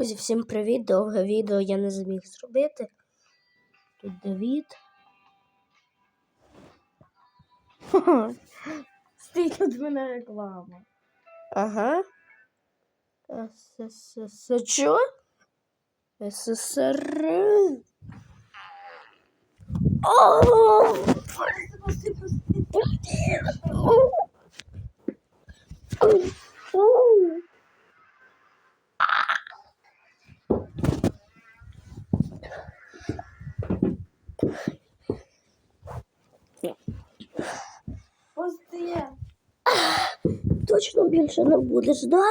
Друзі, всім привіт! Довге відео я не зміг зробити. Тут Давід. Стій тут мене реклама. Ага. СССР. Чо? СССР. О! Пусти. Точно більше не будеш, да?